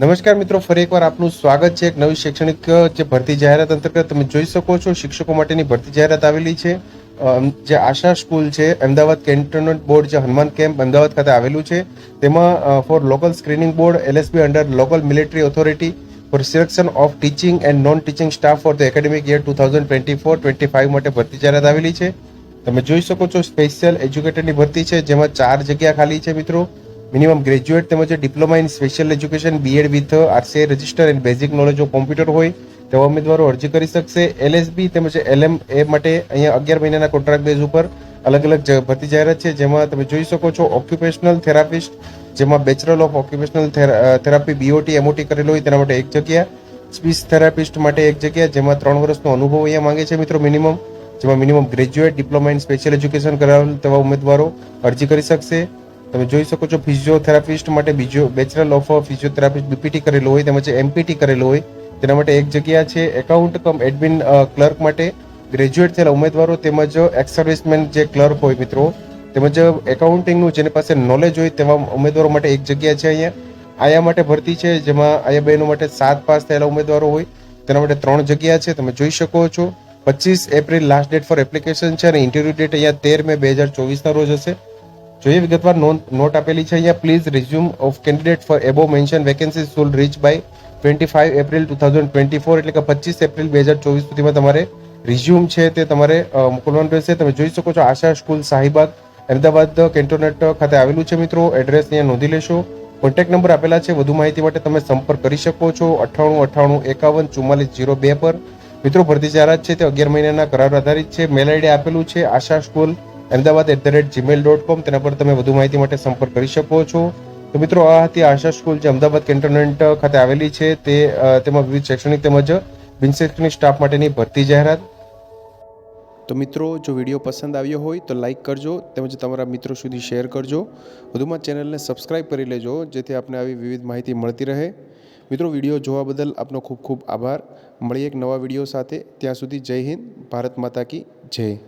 નમસ્કાર મિત્રો, ફરી એકવાર આપનું સ્વાગત છે એક નવી શૈક્ષણિક જે ભરતી જાહેરાત અંતર્ગત તમે જોઈ શકો છો, શિક્ષકો માટેની ભરતી જાહેરાત આવેલી છે. જે આશા સ્કૂલ છે, અમદાવાદ કેન્ટોનમેન્ટ બોર્ડ, જે હનુમાન કેમ્પ, અમદાવાદ ખાતે આવેલું છે. તેમાં for local screening board LSB under local military authority for selection of teaching and non teaching staff for the academic year two thousand twenty four twenty five માટે ભરતી જાહેરાત આવેલી છે. તમે જોઈ શકો છો સ્પેશિયલ એજ્યુકેટરની ભરતી છે, જેમાં ચાર જગ્યા ખાલી છે મિત્રો. મિનિમમ ગ્રેજ્યુએટ તેમજ diploma in special education BEd with RCI register and basic knowledge of computer હોય, તેવા ઉમેદવારો અરજી કરી શકશે. એલએસબી તેમજ એલએમ એ માટે અહીંયા અગિયાર મહિનાના કોન્ટ્રાક્ટ બેઝ ઉપર અલગ અલગ ભરતી જાહેરાત છે, જેમાં તમે જોઈ શકો છો ઓક્યુપેશનલ થેરાપિસ્ટ જેમાં bachelor of occupational therapy BOT MOT કરેલો હોય તેના માટે એક જગ્યા. સ્પીચ થેરાપિસ્ટ માટે એક જગ્યા, જેમાં ત્રણ વર્ષનો અનુભવ અહીંયા માંગે છે મિત્રો મિનિમમ, જેમાં minimum graduate, diploma in special education કરાવેલ તેવા ઉમેદવારો અરજી કરી શકશે. તમે જોઈ શકો છો ફિઝિયોથેરાપિસ્ટ માટે બીજો બેચરલ ઓફ ફિઝિયોથેરાપિસ્ટ બીપીટી કરેલો હોય, તેમજ એમપીટી કરેલો હોય. તેના માટે એક જગ્યા છે એકાઉન્ટ કમ એડમિન ક્લર્ક માટે ગ્રેજ્યુએટ થયેલા ઉમેદવારો તેમજ એક્સ સર્વિસમેન જે ક્લર્ક હોય મિત્રો, તેમજ એકાઉન્ટિંગનું જેની પાસે નોલેજ હોય તેવા ઉમેદવારો માટે એક જગ્યા છે અહીંયા. આયા માટે ભરતી છે, જેમાં આયા બહેનો માટે સાત પાસ થયેલા ઉમેદવારો હોય. તેના માટે ત્રણ જગ્યા છે, તમે જોઈ શકો છો. પચીસ April last date for application છે અને ઇન્ટરવ્યુ ડેટ અહીંયા તેર મે બે હજાર ચોવીસના રોજ હશે. જોઈએ વિગતવાર નોટ આપેલી છે અહીંયા please resume of candidate for above mention vacancy should reach by twenty five April two thousand twenty four એટલે કે પચીસ એપ્રિલ બે હજાર ચોવીસ સુધીમાં તમારે રિઝ્યુમ છે તે તમારે મોકલવાનું રહેશે. તમે જોઈ શકો છો આશા સ્કૂલ શાહીબાગ અમદાવાદ કેન્ટોનેટ ખાતે આવેલું છે મિત્રો. એડ્રેસ અહીંયા નોંધી લેશો. કોન્ટેક્ટ નંબર આપેલા છે. વધુ માહિતી માટે તમે સંપર્ક કરી શકો છો અઠ્ઠાણું અઠ્ઠાણું એકાવન ચુમ્માલીસ જીરો બે પર. મિત્રો ભરતી જાહેરાત છે તે અગિયાર મહિનાના કરાર આધારિત છે. મેલ આઈડી આપેલું છે Asha school Ahmedabad at the rate Gmail dot com તેના પર તમે વધુ માહિતી માટે સંપર્ક કરી શકો છો. તો મિત્રો, આ હતી આશા સ્કૂલ જે અમદાવાદ કેન્ટોનમેન્ટ ખાતે આવેલી છે. તે તેમાં વિવિધ શૈક્ષણિક તેમજ બિન શૈક્ષણિક સ્ટાફ માટેની ભરતી જાહેરાત. તો મિત્રો, જો વીડિયો પસંદ આવ્યો હોય તો લાઇક કરજો તેમજ તમારા મિત્રો સુધી શેર કરજો. વધુમાં ચેનલને સબસ્ક્રાઇબ કરી લેજો, જેથી આપને આવી વિવિધ માહિતી મળતી રહે. મિત્રો, વીડિયો જોવા બદલ આપનો ખૂબ ખૂબ આભાર. મળીએ એક નવા વીડિયો સાથે. ત્યાં સુધી જય હિન્દ, ભારત માતા કી જય.